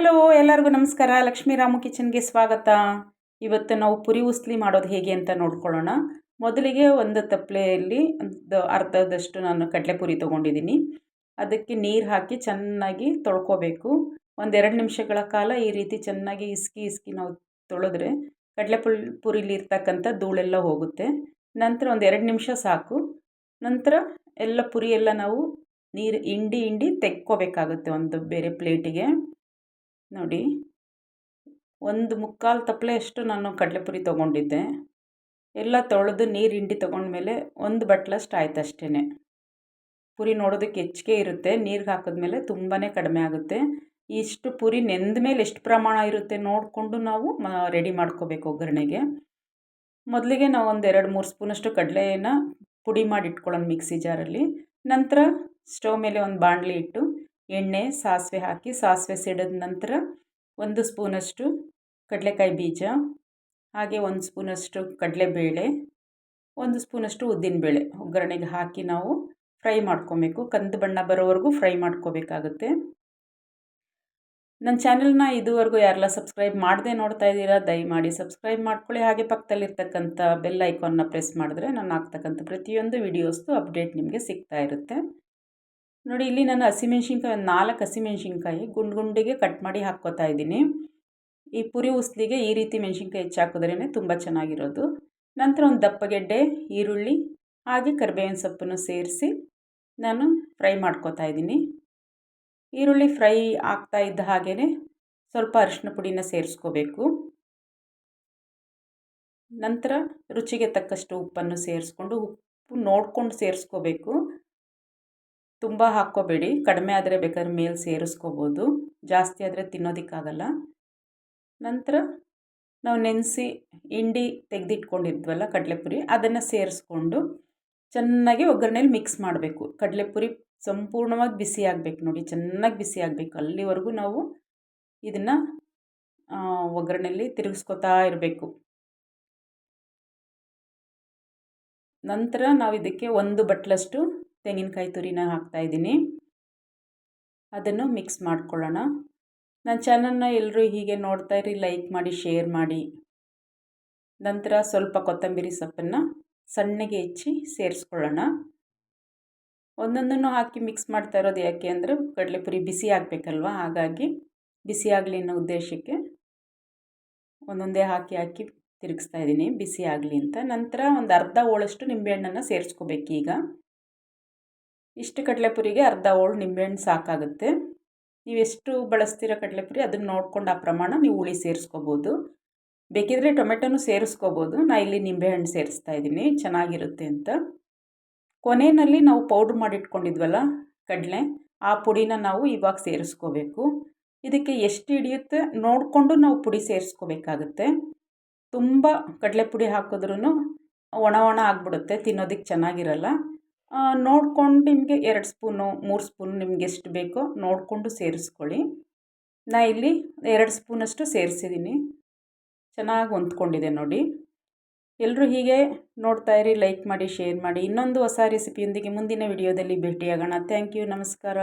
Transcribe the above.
Hello, ಎಲ್ಲರಿಗೂ ನಮಸ್ಕಾರ. ಲಕ್ಷ್ಮೀ ರಾಮು ಕಿಚನ್ಗೆ ಸ್ವಾಗತ. ಇವತ್ತು ನಾವು ಪುರಿ ಉಸ್ಲಿ ಮಾಡೋದು ಹೇಗೆ ಅಂತ ನೋಡ್ಕೊಳ್ಳೋಣ. ಮೊದಲಿಗೆ ಒಂದು ತಪ್ಪಲೆಯಲ್ಲಿ ಒಂದು ಅರ್ಧದಷ್ಟು ನಾನು ಕಡಲೆಪುರಿ ತೊಗೊಂಡಿದ್ದೀನಿ. ಅದಕ್ಕೆ ನೀರು ಹಾಕಿ ಚೆನ್ನಾಗಿ ತೊಳ್ಕೊಬೇಕು. ಒಂದೆರಡು ನಿಮಿಷಗಳ ಕಾಲ ಈ ರೀತಿ ಚೆನ್ನಾಗಿ ಇಸ್ಕಿ ಇಸ್ಕಿ ನಾವು ತೊಳೆದ್ರೆ ಕಡಲೆ ಪುಲ್ ಪುರಿಲಿ ಇರ್ತಕ್ಕಂಥ ಧೂಳೆಲ್ಲ ಹೋಗುತ್ತೆ. ನಂತರ ಒಂದು ಎರಡು ನಿಮಿಷ ಸಾಕು. ನಂತರ ಎಲ್ಲ ಪುರಿ ಎಲ್ಲ ನಾವು ನೀರು ಹಿಂಡಿ ಹಿಂಡಿ ತೆಕ್ಕೋಬೇಕಾಗುತ್ತೆ ಒಂದು ಬೇರೆ ಪ್ಲೇಟಿಗೆ. ನೋಡಿ. ಒಂದು ಮುಕ್ಕಾಲು ತಪ್ಪಲೆಯಷ್ಟು ನಾನು ಕಡಲೆಪುರಿ ತೊಗೊಂಡಿದ್ದೆ. ಎಲ್ಲ ತೊಳೆದು ನೀರು ಹಿಂಡಿ ತೊಗೊಂಡ್ಮೇಲೆ ಒಂದು ಬಟ್ಲಷ್ಟು ಆಯ್ತು ಅಷ್ಟೇ ಪುರಿ ನೋಡೋದಕ್ಕೆ ಹೆಚ್ಚಿಗೆ ಇರುತ್ತೆ. ನೀರಿಗೆ ಹಾಕಿದ್ಮೇಲೆ ತುಂಬಾ ಕಡಿಮೆ ಆಗುತ್ತೆ. ಇಷ್ಟು ಪುರಿ ನೆಂದ ಮೇಲೆ ಎಷ್ಟು ಪ್ರಮಾಣ ಇರುತ್ತೆ ನೋಡಿಕೊಂಡು ನಾವು ರೆಡಿ ಮಾಡ್ಕೋಬೇಕು ಒಗ್ಗರಣೆಗೆ. ಮೊದಲಿಗೆ ನಾವು ಒಂದು ಎರಡು ಮೂರು ಸ್ಪೂನಷ್ಟು ಕಡಲೆಯನ್ನು ಪುಡಿ ಮಾಡಿ ಇಟ್ಕೊಳ್ಳೋಣ ಮಿಕ್ಸಿ ಜಾರಲ್ಲಿ. ನಂತರ ಸ್ಟವ್ ಮೇಲೆ ಒಂದು ಬಾಣಲಿ ಇಟ್ಟು ಎಣ್ಣೆ, ಸಾಸಿವೆ ಹಾಕಿ, ಸಾಸಿವೆ ಸಿಡಿದ ನಂತರ ಒಂದು ಸ್ಪೂನಷ್ಟು ಕಡಲೆಕಾಯಿ ಬೀಜ, ಹಾಗೆ ಒಂದು ಸ್ಪೂನಷ್ಟು ಕಡಲೆಬೇಳೆ, ಒಂದು ಸ್ಪೂನಷ್ಟು ಉದ್ದಿನಬೇಳೆ ಒಗ್ಗರಣೆಗೆ ಹಾಕಿ ನಾವು ಫ್ರೈ ಮಾಡ್ಕೊಬೇಕು. ಕಂದು ಬಣ್ಣ ಬರೋವರೆಗೂ ಫ್ರೈ ಮಾಡ್ಕೋಬೇಕಾಗುತ್ತೆ. ನನ್ನ ಚಾನೆಲ್ನ ಇದುವರೆಗೂ ಯಾರೆಲ್ಲ ಸಬ್ಸ್ಕ್ರೈಬ್ ಮಾಡದೆ ನೋಡ್ತಾ ಇದ್ದೀರಾ, ದಯಮಾಡಿ ಸಬ್ಸ್ಕ್ರೈಬ್ ಮಾಡ್ಕೊಳ್ಳಿ. ಹಾಗೆ ಪಕ್ಕದಲ್ಲಿರ್ತಕ್ಕಂಥ ಬೆಲ್ ಐಕಾನ್ನ ಪ್ರೆಸ್ ಮಾಡಿದ್ರೆ ನಾನು ಹಾಕ್ತಕ್ಕಂಥ ಪ್ರತಿಯೊಂದು ವಿಡಿಯೋಸ್ದು ಅಪ್ಡೇಟ್ ನಿಮಗೆ ಸಿಗ್ತಾ ಇರುತ್ತೆ. ನೋಡಿ, ಇಲ್ಲಿ ನಾನು ಹಸಿಮೆಣ್ಸಿನ್ಕಾಯಿ, ಒಂದು ನಾಲ್ಕು ಹಸಿಮೆಣ್ಸಿನ್ಕಾಯಿ ಗುಂಡು ಗುಂಡಿಗೆ ಕಟ್ ಮಾಡಿ ಹಾಕ್ಕೋತಾ ಇದ್ದೀನಿ. ಈ ಪುರಿ ಉಸ್ಲಿಗೆ ಈ ರೀತಿ ಮೆಣಸಿನ್ಕಾಯಿ ಹೆಚ್ಚಾಕಿದ್ರೇ ತುಂಬ ಚೆನ್ನಾಗಿರೋದು. ನಂತರ ಒಂದು ದಪ್ಪಗೆಡ್ಡೆ, ಈರುಳ್ಳಿ, ಹಾಗೆ ಕರಿಬೇವಿನ ಸೊಪ್ಪನ್ನು ಸೇರಿಸಿ ನಾನು ಫ್ರೈ ಮಾಡ್ಕೋತಾ ಇದ್ದೀನಿ. ಈರುಳ್ಳಿ ಫ್ರೈ ಆಗ್ತಾ ಇದ್ದ ಹಾಗೇ ಸ್ವಲ್ಪ ಅರಿಶಿನ ಪುಡಿನ ಸೇರಿಸ್ಕೋಬೇಕು. ನಂತರ ರುಚಿಗೆ ತಕ್ಕಷ್ಟು ಉಪ್ಪನ್ನು ಸೇರಿಸ್ಕೊಂಡು ಉಪ್ಪು ನೋಡಿಕೊಂಡು ಸೇರಿಸ್ಕೋಬೇಕು. ತುಂಬ ಹಾಕ್ಕೋಬೇಡಿ. ಕಡಿಮೆ ಆದರೆ ಬೇಕಾದ್ರೆ ಮೇಲೆ ಸೇರಿಸ್ಕೋಬೋದು. ಜಾಸ್ತಿ ಆದರೆ ತಿನ್ನೋದಕ್ಕಾಗಲ್ಲ. ನಂತರ ನಾವು ನೆನೆಸಿ ಹಿಂಡಿ ತೆಗೆದಿಟ್ಕೊಂಡಿದ್ವಲ್ಲ ಕಡಲೆಪುರಿ, ಅದನ್ನು ಸೇರಿಸ್ಕೊಂಡು ಚೆನ್ನಾಗಿ ಒಗ್ಗರಣೆಯಲ್ಲಿ ಮಿಕ್ಸ್ ಮಾಡಬೇಕು. ಕಡಲೆಪುರಿ ಸಂಪೂರ್ಣವಾಗಿ ಬಿಸಿ ಆಗಬೇಕು ನೋಡಿ. ಚೆನ್ನಾಗಿ ಬಿಸಿ ಆಗಬೇಕು. ಅಲ್ಲಿವರೆಗೂ ನಾವು ಇದನ್ನು ಒಗ್ಗರಣೆಯಲ್ಲಿ ತಿರುಗಿಸ್ಕೊತಾ ಇರಬೇಕು. ನಂತರ ನಾವು ಇದಕ್ಕೆ ಒಂದು ಬಟ್ಲಷ್ಟು ತೆಂಗಿನಕಾಯಿ ತುರಿನ ಹಾಕ್ತಾಯಿದ್ದೀನಿ ಅದನ್ನು ಮಿಕ್ಸ್ ಮಾಡ್ಕೊಳ್ಳೋಣ. ನನ್ನ ಚಾನಲ್ನ ಎಲ್ಲರೂ ಹೀಗೆ ನೋಡ್ತಾ ಇರಿ ಲೈಕ್ ಮಾಡಿ ಶೇರ್ ಮಾಡಿ. ನಂತರ ಸ್ವಲ್ಪ ಕೊತ್ತಂಬರಿ ಸೊಪ್ಪನ್ನು ಸಣ್ಣಗೆ ಹೆಚ್ಚಿ ಸೇರಿಸ್ಕೊಳ್ಳೋಣ. ಒಂದೊಂದನ್ನು ಹಾಕಿ ಮಿಕ್ಸ್ ಮಾಡ್ತಾ ಇರೋದು ಯಾಕೆ ಅಂದರೆ ಕಡಲೆಪುರಿ ಬಿಸಿ ಆಗಬೇಕಲ್ವ? ಹಾಗಾಗಿ ಬಿಸಿ ಆಗಲಿ ಅನ್ನೋ ಉದ್ದೇಶಕ್ಕೆ ಒಂದೊಂದೇ ಹಾಕಿ ಹಾಕಿ ತಿರುಗಿಸ್ತಾ ಇದ್ದೀನಿ, ಬಿಸಿ ಆಗಲಿ ಅಂತ. ನಂತರ ಒಂದು ಅರ್ಧ ಹೋಳಷ್ಟು ನಿಂಬೆಹಣ್ಣನ್ನು ಸೇರಿಸ್ಕೋಬೇಕು ಈಗ. ಇಷ್ಟು ಕಡಲೆಪುರಿಗೆ ಅರ್ಧ ಹೋಳು ನಿಂಬೆಹಣ್ಣು ಸಾಕಾಗುತ್ತೆ. ನೀವು ಎಷ್ಟು ಬಳಸ್ತೀರ ಕಡಲೆಪುರಿ ಅದನ್ನು ನೋಡ್ಕೊಂಡು ಆ ಪ್ರಮಾಣ ನೀವು ಹುಳಿ ಸೇರಿಸ್ಕೋಬೋದು. ಬೇಕಿದ್ರೆ ಟೊಮೆಟೊನು ಸೇರಿಸ್ಕೋಬೋದು. ನಾ ಇಲ್ಲಿ ನಿಂಬೆಹಣ್ಣು ಸೇರಿಸ್ತಾ ಇದ್ದೀನಿ. ಚೆನ್ನಾಗಿರುತ್ತೆ ಅಂತ. ಕೊನೆಯಲ್ಲಿ ನಾವು ಪೌಡ್ರ್ ಮಾಡಿಟ್ಕೊಂಡಿದ್ವಲ್ಲ ಕಡಲೆ, ಆ ಪುಡಿನ ನಾವು ಇವಾಗ ಸೇರಿಸ್ಕೋಬೇಕು. ಇದಕ್ಕೆ ಎಷ್ಟು ಹಿಡಿಯುತ್ತೆ ನೋಡಿಕೊಂಡು ನಾವು ಪುಡಿ ಸೇರಿಸ್ಕೋಬೇಕಾಗುತ್ತೆ. ತುಂಬ ಕಡಲೆ ಪುಡಿ ಹಾಕಿದ್ರೂ ಒಣ ಒಣ ಆಗಿಬಿಡುತ್ತೆ, ತಿನ್ನೋದಕ್ಕೆ ಚೆನ್ನಾಗಿರಲ್ಲ. ನೋಡ್ಕೊಂಡು ನಿಮಗೆ ಎರಡು ಸ್ಪೂನು, ಮೂರು ಸ್ಪೂನ್ ನಿಮ್ಗೆ ಎಷ್ಟು ಬೇಕೋ ನೋಡಿಕೊಂಡು ಸೇರಿಸ್ಕೊಳ್ಳಿ. ನಾ ಇಲ್ಲಿ ಎರಡು ಸ್ಪೂನಷ್ಟು ಸೇರಿಸಿದ್ದೀನಿ. ಚೆನ್ನಾಗಿ ಹೊಂದ್ಕೊಂಡಿದೆ ನೋಡಿ. ಎಲ್ಲರೂ ಹೀಗೆ ನೋಡ್ತಾ ಇರಿ, ಲೈಕ್ ಮಾಡಿ, ಶೇರ್ ಮಾಡಿ. ಇನ್ನೊಂದು ಹೊಸ ರೆಸಿಪಿಯೊಂದಿಗೆ ಮುಂದಿನ ವಿಡಿಯೋದಲ್ಲಿ ಭೇಟಿಯಾಗೋಣ. ಥ್ಯಾಂಕ್ ಯು, ನಮಸ್ಕಾರ.